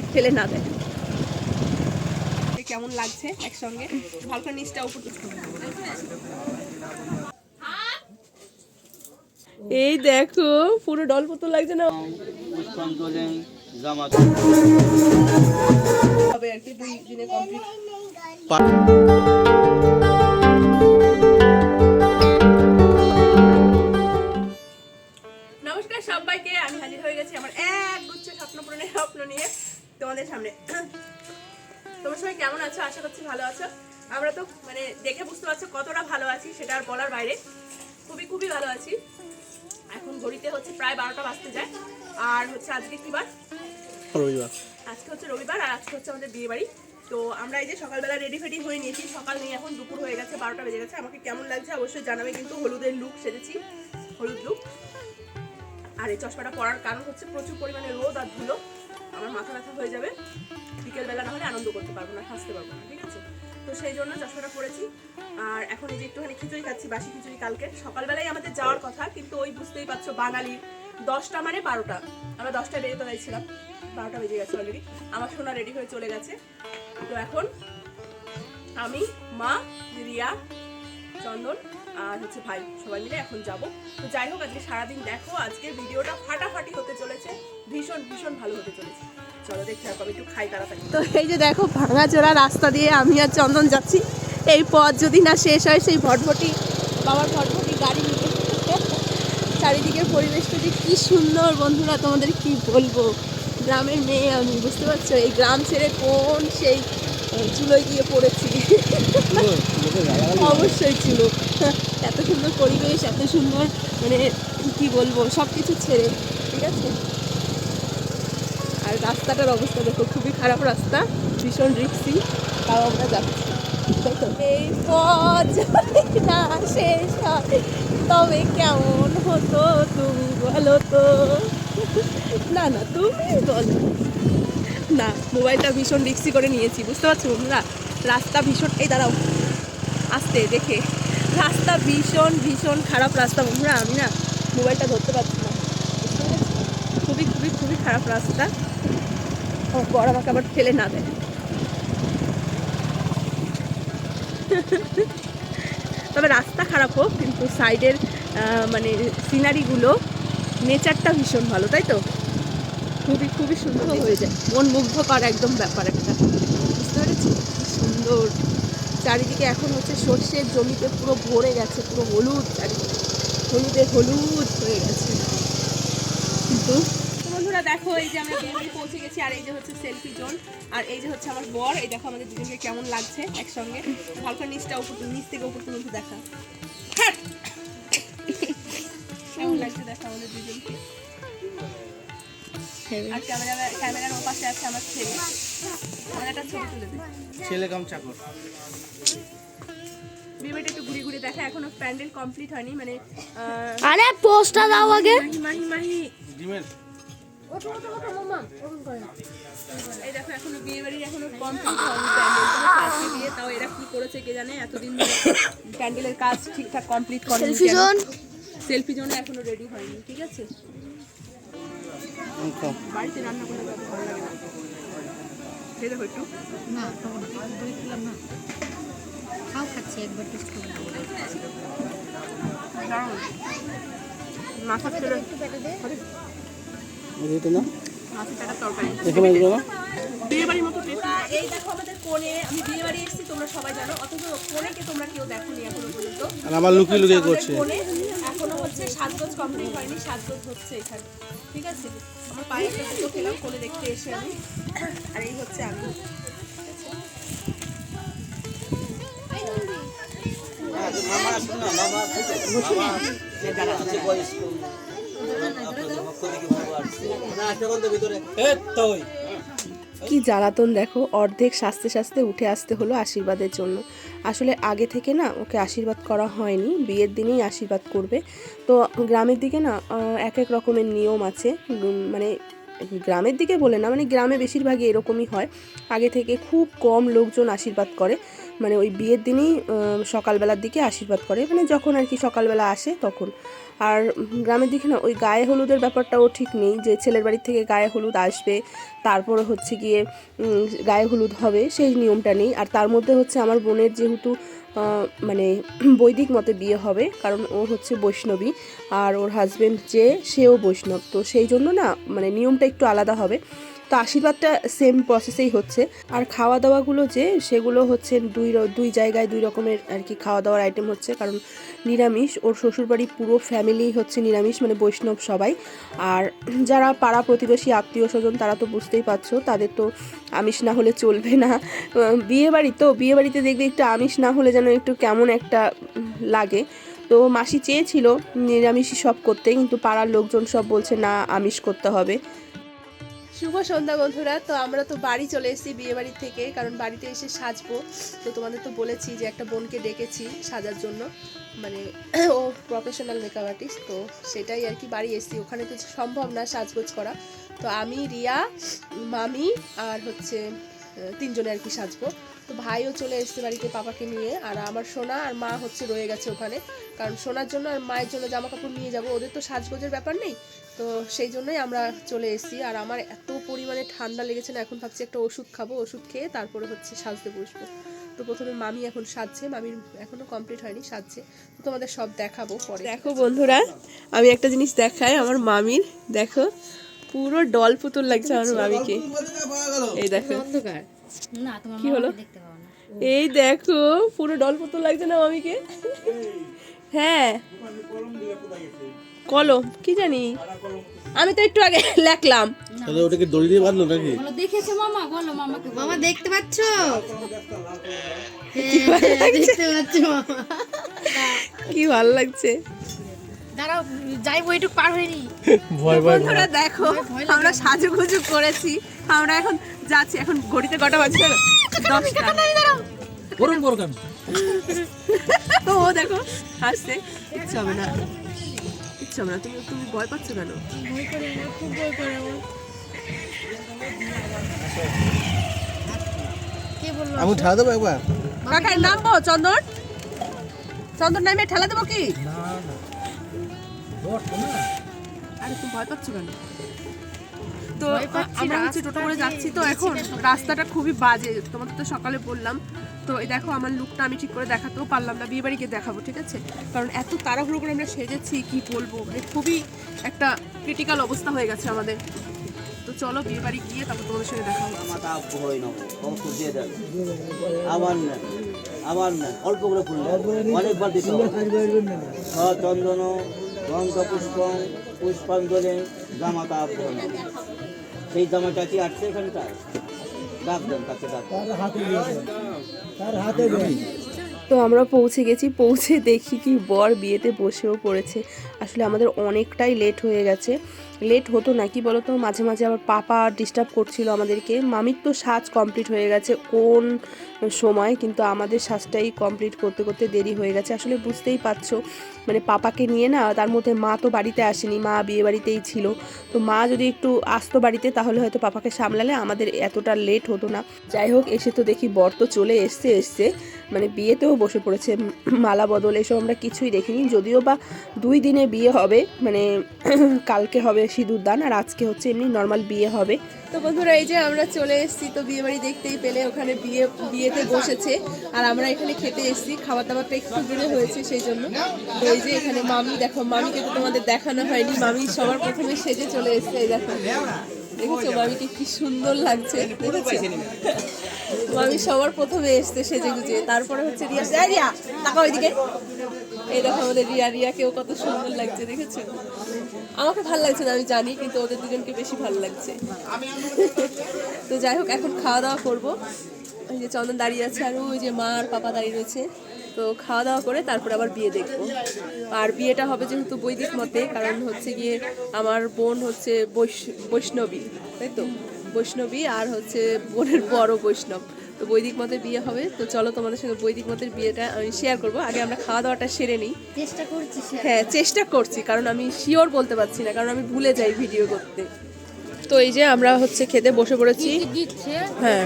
আবার ফেলে না দেয়। কেমন লাগছে একসঙ্গে? ভালো করে নিচটা উপর এই দেখো পুরো ডল পুতুল লাগছে না? পুষ্পাঞ্জলি হবে আর কি দুই দিনে কমপ্লিট হচ্ছে রবিবার আর আজকে হচ্ছে আমাদের বিয়ে বাড়ি। তো আমরা এই যে সকালবেলা রেডি ফেডি হয়ে নিয়েছি, সকাল নিয়ে এখন দুপুর হয়ে গেছে, বারোটা বেজে গেছে। আমাকে কেমন লাগছে অবশ্যই জানাবে, কিন্তু হলুদের লুক সেজেছি, হলুদ লুক আর এই চশমাটা পরার কারণ হচ্ছে প্রচুর পরিমাণে রোদ আর ধুলো। আমার মাথা ব্যথা হয়ে যাবে। বিকেলবেলা না হলে আনন্দ করতে পারব না, হাসতে পারব না, ঠিক আছে? তো সেই জন্য চশমাটা পরেছি। আর এখন এই যে একটুখানি খিচুড়ি খাচ্ছি, বাসি খিচুড়ি কালকে। সকালবেলায় আমাদের যাওয়ার কথা, কিন্তু ওই বুঝতেই পারছ বাঙালি দশটা মানে বারোটা। আমরা দশটায় বেরোতে চাইছিলাম। বারোটা বেজে গেছে অলরেডি আমার সোনা রেডি হয়ে চলে গেছে। তো এখন আমি, মা, রিয়া, চন্দন আর হচ্ছে ভাই সবাই মিলে এখন যাব। তো যাই হোক, আজকে সারাদিন দেখো আজকের ভিডিওটা ফাটাফাটি হতে চলেছে। ভীষণ ভীষণ ভালো হতে চলেছে। চলো দেখতে আমি একটু খাই তাড়াতাড়ি। তো এই যে দেখো, ভাঙাচোরা রাস্তা দিয়ে আমি আর চন্দন যাচ্ছি। এই পথ যদি না শেষ হয়, সেই ভটভটি, বাবার ভটভটি গাড়ি নিয়ে চারিদিকের পরিবেশটা যে কী সুন্দর বন্ধুরা, তোমাদের কি বলব? গ্রামের মেয়ে আমি, বুঝতে পারছ? এই গ্রাম ছেড়ে কোন সেই চুলোয় গিয়ে পড়েছি। অবশ্যই ছিল এত সুন্দর পরিবেশ, এত সুন্দর মানে কি বলব সব কিছু ছেড়ে, ঠিক আছে? আর রাস্তাটার অবস্থা দেখো, খুবই খারাপ রাস্তা, ভীষণ রিক্সি, তাও আমরা যাচ্ছি। এই পথ না, শেষ তবে কেমন হতো তুমি বলো তো? না না, তুমি বলো। না, মোবাইলটা ভীষণ রিক্সি করে নিয়েছি, বুঝতে পারছ বন্ধুরা রাস্তা ভীষণ এই দাঁড়াও। আসতে, দেখে। রাস্তা ভীষণ ভীষণ খারাপ রাস্তা বন্ধুরা আমি না মোবাইলটা ধরতে পারছি না। খুবই খুবই খুবই খারাপ রাস্তা। ও বড় আমাকে আবার ফেলে না দেয়। তবে রাস্তা খারাপ হোক, কিন্তু সাইডের মানে সিনারিগুলো নেচারটা ভীষণ ভালো, তাই তো? খুবই খুবই সুন্দর হয়ে যায়। মন মুগ্ধকর একদম ব্যাপার একটা। বুঝতে পেরেছি সুন্দর। চারিদিকে এখন হচ্ছে সর্ষের জমিতে পুরো ভরে গেছে, পুরো হলুদ, চারিদিকে। হলুদে হলুদ হয়ে গেছে। কিন্তু বন্ধুরা দেখো এই যে আমরা বিয়ে পৌঁছে গেছি আর এই যে হচ্ছে সেলফি জোন আর এই যে হচ্ছে আমার বর। এই দেখো আমাদের দুজনকে কেমন লাগছে একসঙ্গে। ভালো করে নিচটা উপর নিচ থেকে উপর পর্যন্ত দেখা। হ্যাট! কেমন লাগছে দেখো আমাদের দুজনকে? আর ক্যামেরা ক্যামেরার ওপাশে আছে আমার ছেলে। আমার একটা ছবি তুলে দে। ছেলে কাম চাকর। একটু ঘুরে ঘুরে দেখা এখনও প্যান্ডেল কমপ্লিট হয়নি মানে আহ, আরে পোস্টটা দাও আগে। মাহি মাহি এই দেখো এখনও বিয়ে বাড়ির এখনও কমপ্লিট হয়নি প্যান্ডেল। দিয়ে তাও এরা কি করেছে কে জানে? এতদিন ধরে প্যান্ডেলের কাজ ঠিকঠাক কমপ্লিট করেনি সেলফি জোন সেলফি জোন এখনও রেডি হয়নি ঠিক আছে? বাড়িতে রান্না করলে ভালো লাগে না। খেয়ে দেখো একটু। খাও খাচ্ছি একবার টেস্ট করে। মাথা না? এখানে এগুলো না? মতো এই দেখো আমাদের কোণে আমি বিয়ে বাড়ি এসেছি তোমরা সবাই জানো। অথচ কোণেকে তোমরা কেউ দেখোনি এখনও পর্যন্ত। আর আমার লুকিয়ে লুকিয়ে করছে। কোণে এখনও হচ্ছে সাজগোজ কমপ্লিট হয়নি সাজগোজ হচ্ছে এখানে। ঠিক আছে? আমার পায়ে একটা জুতো খেলাম কোণে দেখতে এসে আমি। আর এই হচ্ছে আমি। কি জ্বালাতন দেখো, অর্ধেক সাজতে সাজতে উঠে আসতে হলো আশীর্বাদের জন্য। আসলে আগে থেকে না ওকে আশীর্বাদ করা হয়নি, বিয়ের দিনেই আশীর্বাদ করবে। তো গ্রামের দিকে না এক এক রকমের নিয়ম আছে। মানে গ্রামের দিকে বলে না মানে গ্রামে বেশিরভাগই এরকমই হয়। আগে থেকে খুব কম লোকজন আশীর্বাদ করে। মানে ওই বিয়ের দিনই সকালবেলার দিকে আশীর্বাদ করে। মানে যখন আর কি সকালবেলা আসে তখন। আর গ্রামের দিকে না, ওই গায়ে হলুদের ব্যাপারটাও ঠিক নেই যে ছেলের বাড়ির থেকে গায়ে হলুদ আসবে, তারপরে হচ্ছে গিয়ে গায়ে হলুদ হবে, সেই নিয়মটা নেই। আর তার মধ্যে হচ্ছে আমার বোনের যেহেতু মানে বৈদিক মতে বিয়ে হবে, কারণ ও হচ্ছে বৈষ্ণবী, আর ওর হাজবেন্ড যে, সেও বৈষ্ণব। তো সেই জন্য না মানে নিয়মটা একটু আলাদা হবে। তো আশীর্বাদটা সেম প্রসেসেই হচ্ছে। আর খাওয়া দাওয়াগুলো যে সেগুলো হচ্ছে দুই দুই জায়গায় দুই রকমের আর কি খাওয়া দাওয়ার আইটেম হচ্ছে। কারণ নিরামিষ ওর শ্বশুরবাড়ি পুরো ফ্যামিলি হচ্ছে নিরামিষ মানে বৈষ্ণব সবাই। আর যারা পাড়া প্রতিবেশী আত্মীয় স্বজন তারা তো বুঝতেই পারছ তাদের তো আমিষ না হলে চলবে না। আহ, বিয়ে বাড়ি তো বিয়ে বাড়িতে দেখবে একটু আমিষ না হলে যেন একটু কেমন একটা লাগে। তো মাসি চেয়েছিল নিরামিষই সব করতে কিন্তু পাড়ার লোকজন সব বলছে না আমিষ করতে হবে। শুভ সন্ধ্যা বন্ধুরা। তো আমরা তো বাড়ি চলে এসেছি বিয়ে বাড়ি থেকে, কারণ বাড়িতে এসে সাজবো। তো তোমাদের তো বলেছি যে একটা বোনকে ডেকেছি সাজার জন্য। মানে ও প্রফেশনাল মেকআপ আর্টিস্ট তো সেটাই আর কি বাড়ি এসেছি। ওখানে তো সম্ভব না সাজগোজ করা। তো আমি, রিয়া, মামি আর হচ্ছে তিনজনে আর কি সাজবো। তো ভাইও চলে এসছে বাড়িতে পাপাকে নিয়ে, আর আমার সোনা আর মা হচ্ছে রয়ে গেছে ওখানে। কারণ সোনার জন্য আর মায়ের জন্য জামা কাপড় নিয়ে যাব। ওদের তো সাজগোজের ব্যাপার নেই, তো সেই জন্যই আমরা চলে এসেছি। আর আমার এত পরিমাণে ঠান্ডা লেগেছে না, এখন ভাবছি একটা ওষুধ খাব, ওষুধ খেয়ে তারপরে হচ্ছে সাজতে বসবো। তো প্রথমে মামি এখন সাজছে, মামির এখনও কমপ্লিট হয়নি, সাজছে। তো তোমাদের সব দেখাবো পরে। দেখো বন্ধুরা, আমি একটা জিনিস দেখাই, আমার মামির, দেখো। পুরো ডল পুতুল লাগছে আমার মামিকে এই দেখো। অন্ধকার। না তোমার কি হলো? মামাকে দেখতে পাবো না। এই দেখো পুরো ডল পুতুল লাগছে না মামিকে? হ্যাঁ। কলম কি জানি? আমি তো একটু আগে লেখলাম। তাহলে ওটাকে দড়ি দিয়ে বাঁধলো নাকি? বলো দেখেছ মামা? বলো মামাকে মামা দেখতে পাচ্ছ? হ্যাঁ, দেখতে পাচ্ছ মামা। কি ভালো লাগছে। দাঁড়াও যাই বইটুক পার হয়নি ভয় ভয় বন্ধুরা দেখো আমরা সাজুগুজু করেছি। আমরা এখন যাচ্ছি এখন ঘড়িতে কটা বাজছে? গরম কেন? ও দেখো হাসছে। ইচ্ছা হবে না। ইচ্ছা হবে না। তুমি তুমি ভয় পাচ্ছ কেন? কে বলল আমি ঠেলা দেবো একবার। নামবো চন্দন। চন্দন নামে ঠেলা দেবো কি? আরে তুমি ভয় পাচ্ছ কেন? তো আমরা হচ্ছে টোটো করে যাচ্ছি তো এখন রাস্তাটা খুবই বাজে তোমাদের তো সকালে বললাম। তো এই দেখো আমার লুকটা আমি ঠিক করে দেখাতেও পারলাম না বিয়ে বাড়িকে দেখাবো ঠিক আছে? কারণ এত তাড়াহুড়ো করে আমরা সেজেছি কি বলব? মানে খুবই একটা ক্রিটিক্যাল অবস্থা হয়ে গেছে আমাদের। তো চলো বিয়ে বাড়ি গিয়ে তারপর তোমাদের সঙ্গে দেখা হবে। আমার তা হয়ে নেব অবশ্য দিয়ে দেন আমার নেন অল্প করে অনেকবার দিতে হবে। চন্দন গন্ধ পুষ্প পুষ্পাঞ্জলি জামা তা সেই জামাটা কি আসছে এখানটায় ডাক দেন তাকে ডাক তো আমরা পৌঁছে গেছি পৌঁছে দেখি কি বর বিয়েতে বসেও পড়েছে। আসলে আমাদের অনেকটাই লেট হয়ে গেছে। লেট হতো না, কি বলতো? মাঝে মাঝে আবার পাপা ডিস্টার্ব করছিল আমাদেরকে। মামির তো সাজ কমপ্লিট হয়ে গেছে কোন সময়, কিন্তু আমাদের সাজটাই কমপ্লিট করতে করতে দেরি হয়ে গেছে। আসলে বুঝতেই পারছ মানে পাপাকে নিয়ে না, তার মধ্যে মা তো বাড়িতে আসেনি, মা বিয়ে বাড়িতেই ছিল। তো মা যদি একটু আসতো বাড়িতে, তাহলে হয়তো পাপাকে সামলালে আমাদের এতটা লেট হতো না। যাই হোক, এসে তো দেখি বর তো চলে এসছে এসছে। মানে বিয়েতেও বসে পড়েছে। মালা বদল এসব আমরা কিছুই দেখিনি। যদিও বা দুই দিনে বিয়ে হবে মানে কালকে হবে সিঁদুর দান আর আজকে হচ্ছে এমনি নর্মাল বিয়ে হবে। তো বন্ধুরা, এই যে আমরা চলে এসেছি, তো বিয়ে বাড়ি দেখতেই পেলে ওখানে বিয়ে, বিয়েতে বসেছে। আর আমরা এখানে খেতে এসেছি খাবার দাবারটা একটু দূরে হয়েছে সেই জন্য তো এই যে এখানে মামি, দেখো, মামিকে তো তোমাদের দেখানো হয়নি। মামি সবার প্রথমে সেজে চলে এসেছে, এই দেখো। দেখেছ মামিকে কি সুন্দর লাগছে? দেখেছ? মামি সবার প্রথমে এসছে সেজে গুজে তারপরে হচ্ছে রিয়া। রিয়া তাকা ওইদিকে এই দেখো আমাদের রিয়া। রিয়াকেও কত সুন্দর লাগছে দেখেছ? আমাকে ভালো লাগছে না আমি জানি কিন্তু ওদের দুজনকে বেশি ভালো লাগছে। তো যাই হোক এখন খাওয়া দাওয়া করব। ওই যে চন্দন দাঁড়িয়ে আছে আর ওই যে মা আর পাপা দাঁড়িয়ে রয়েছে। তো খাওয়া দাওয়া করে তারপর আবার বিয়ে দেখব। আর বিয়েটা হবে যেহেতু বৈদিক মতে কারণ হচ্ছে গিয়ে আমার বোন হচ্ছে বৈষ্ণবী তাই তো? বৈষ্ণবী আর হচ্ছে বোনের বড় বৈষ্ণব। তো বৈদিক মতে বিয়ে হবে। তো চলো তোমাদের সঙ্গে বৈদিক মতের বিয়েটা আমি শেয়ার করব। আগে আমরা খাওয়া দাওয়াটা সেরে নিই। চেষ্টা করছি হ্যাঁ চেষ্টা করছি কারণ আমি শিওর বলতে পারছি না কারণ আমি ভুলে যাই ভিডিও করতে। তো এই যে আমরা হচ্ছে খেতে বসে পড়েছি। হ্যাঁ।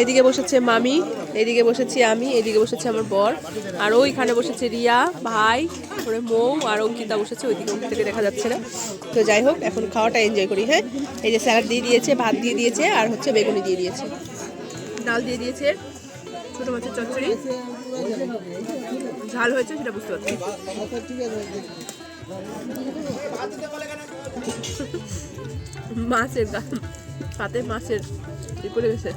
এদিকে বসেছে মামি এদিকে বসেছি আমি এদিকে বসেছে আমার বর আর ওইখানে বসেছে রিয়া ভাই তারপরে মৌ আর অঙ্কিতা বসেছে ওইদিকে ওখান থেকে দেখা যাচ্ছে না। তো যাই হোক এখন খাওয়াটা এনজয় করি হ্যাঁ? এই যে স্যালাড দিয়ে দিয়েছে ভাত দিয়ে দিয়েছে আর হচ্ছে বেগুনি দিয়ে দিয়েছে। ডাল দিয়ে দিয়েছে ছোটো মাছের চচ্চড়ি। ঝাল হয়েছে সেটা বুঝতে পারছি। মাছের গা পাতে মাছের ই করে গেছে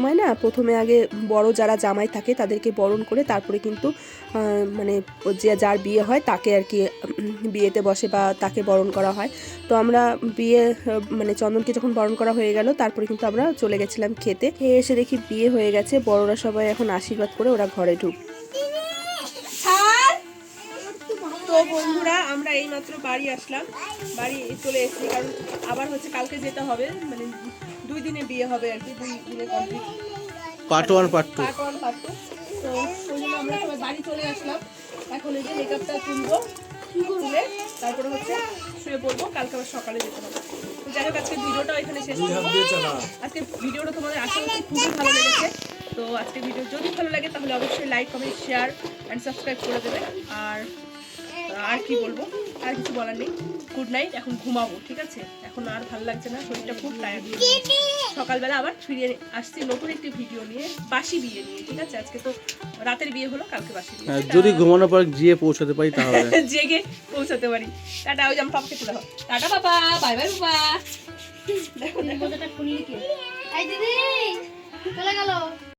সময় না প্রথমে আগে বড় যারা জামাই থাকে তাদেরকে বরণ করে তারপরে কিন্তু মানে যে যার বিয়ে হয় তাকে আর কি বিয়েতে বসে বা তাকে বরণ করা হয়। তো আমরা বিয়ে মানে চন্দনকে যখন বরণ করা হয়ে গেল তারপরে কিন্তু আমরা চলে গেছিলাম খেতে। খেয়ে এসে দেখি বিয়ে হয়ে গেছে, বড়রা সবাই এখন আশীর্বাদ করে ওরা ঘরে ঢুক তো বন্ধুরা, আমরা এইমাত্র বাড়ি আসলাম। বাড়ি চলে এসেছি, কারণ আবার হচ্ছে কালকে যেতে হবে মানে দুই দিনে বিয়ে হবে আর কি দুই দিনে complete part one part two part one part two তো ওই জন্য আমরা সবাই বাড়ি চলে আসলাম। এখন এই যে মেকআপটা তুলবো তুলে তারপরে হচ্ছে শুয়ে পড়ব কালকে আবার সকালে যেতে হবে। তো যাই হোক আজকে ভিডিওটা এখানে শেষ করব। আজকে ভিডিওটা তোমাদের আশা করছি খুবই ভালো লেগেছে। তো আজকে ভিডিও যদি ভালো লাগে তাহলে অবশ্যই like comment share and subscribe করে দেবে। আর আর কি বলব? আর কিছু বলার নেই। গুড নাইট এখন ঘুমাবো ঠিক আছে? এখন আর ভালো লাগছে না শরীরটা খুব টায়ার্ড সকালবেলা আবার ফিরে আসছি নতুন একটি ভিডিও নিয়ে বাসি বিয়ে নিয়ে ঠিক আছে? আজকে তো রাতের বিয়ে হলো কালকে বাসি বিয়ে। হ্যাঁ, যদি ঘুমানোর পর গিয়ে পৌঁছাতে পারি তাহলে। জেগে পৌঁছাতে পারি। টাটা ওই আমার পাপাকে চলে টাটা বাবা বাই বাই বাবা দেখো দেখো খুললি কে এই দিদি চলে গেল।